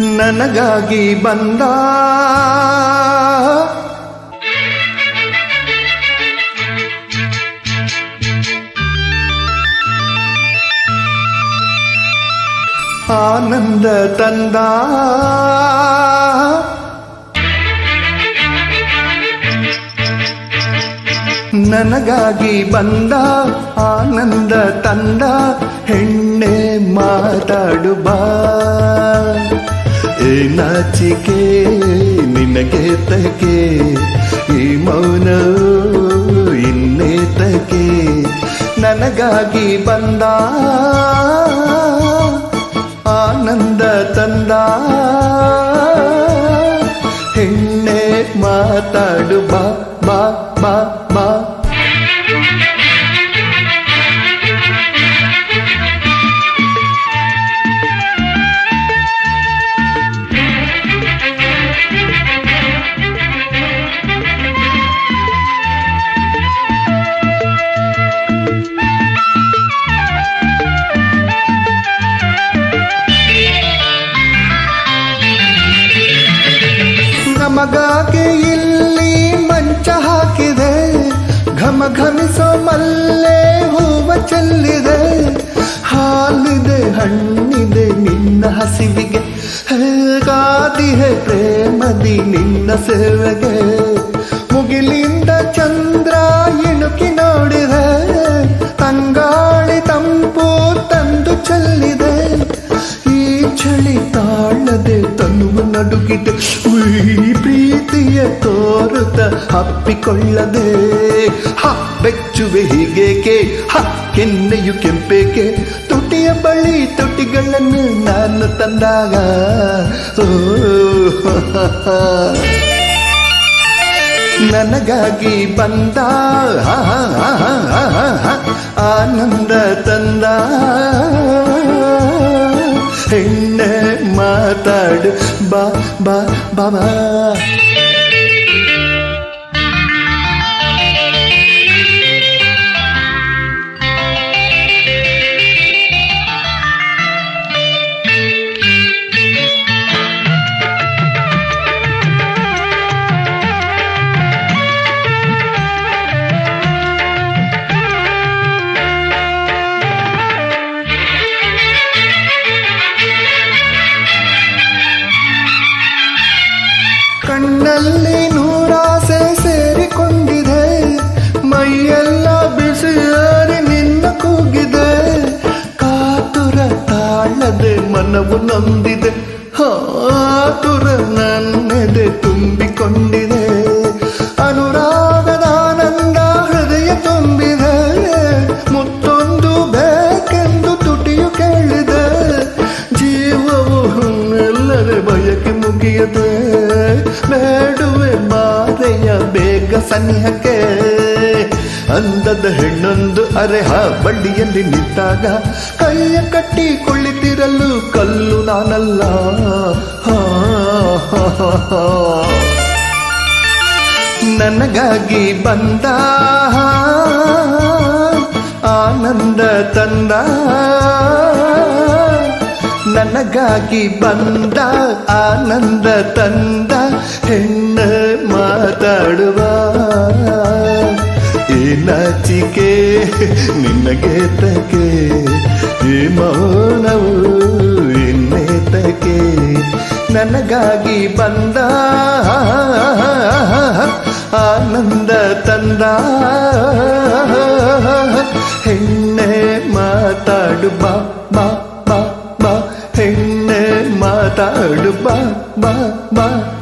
ನನಗಾಗಿ ಬಂದ. ಆನಂದ ತಂದ. ನನಗಾಗಿ ಬಂದ ಆನಂದ ತಂದ ಹೆಣ್ಣೆ ಮಾತಾಡು ಬಾ ಏ ನಾಚಿಕೆ, ನಿನಗೆ ತಕೆ. ಈ ಮೌನ ಇನ್ನೇತಕೆ ನನಗಾಗಿ ಬಂದ ಆನಂದ ತಂದ. ಹೆಣ್ಣೆ ಮಾತಾಡು, ಬಾ ಬಾ ಬಾ. ಇಲ್ಲಿ ಮಂಚ ಹಾಕಿದೆ. ಘಮ ಘಮಿಸೋ ಮಲ್ಲೆ ಹೂವ ಚೆಲ್ಲಿದೆ. ಹಾಲಿದೆ, ಹಣ್ಣಿದೆ, ನಿನ್ನ ಹಸಿವಿಗೆ. ಕಾದಿಹೆ ಪ್ರೇಮದಿ, ನಿನ್ನ ಸೇವೆಗೆ. ಮುಗಿಲಿಂದ ಚಳಿ ತಾಳದೆ ತನುವು ನಡುಗಿದೆ ಈ ಪ್ರೀತಿಯ ತೋರುತ್ತ ಹಪ್ಪಿಕೊಳ್ಳದೆ. ಹ, ಬೆಚ್ಚುವೆ ಹೀಗೇಕೆ? ಹ, ಕೆನ್ನೆಯು ಕೆಂಪೇಕೆ? ತುಟಿಯ ಬಳಿ ತುಟಿಗಳನ್ನು ನಾನು ತಂದಾಗ. ಓ ನನಗಾಗಿ ಬಂದ. ಮಾತಾಡು ಬಾ ಬಾ ಬಾ ತಾಳದೆ ಮನವು ನಂದಿದೆ. ಹಾತುರ ನನ್ನೆದೆ ತುಂಬಿಕೊಂಡಿದೆ. ಅನುರಾಗದ ಆನಂದ ಹೃದಯ ತುಂಬಿದೆ. ಮುತ್ತೊಂದು ಬೇಕೆಂದು ತುಟಿಯು ಕೇಳಿದೆ. ಜೀವವು ಎಲ್ಲರೆ ಬಯಕೆ ಮುಗಿಯದೆ. ಬೇಡುವೆ ಮಾರೆಯ ಬೇಗ ಸನಿಹಕ್ಕೆ ಅಂದದ ಹೆಣ್ಣೊಂದು ಅರೆಹ ಬಳ್ಳಿಯಲ್ಲಿ ನಿಂತಾಗ, ಕೈಯ ಕಟ್ಟಿ ಕುಳಿತಿರಲು ಕಲ್ಲು ನಾನಲ್ಲ. ನನಗಾಗಿ ಬಂದ ಆನಂದ ತಂದ, ನನಗಾಗಿ ಬಂದ ಆನಂದ ತಂದ, ಹೆಣ್ಣ ಮಾತಾಡುವ ನಾಚಿಕೆ ನಿನ್ನ ತಕೆ ಈ ಮೌನವು ಇನ್ನೇತಕೆ ನನಗಾಗಿ ಬಂದ ಆನಂದ ತಂದ ಹೆಣ್ಣೆ ಮಾತಾಡು, ಬಾ ಬಾ ಬಾ ಬಾ. ಹೆಣ್ಣೆ ಮಾತಾಡು, ಬಾ ಬಾ ಬಾ.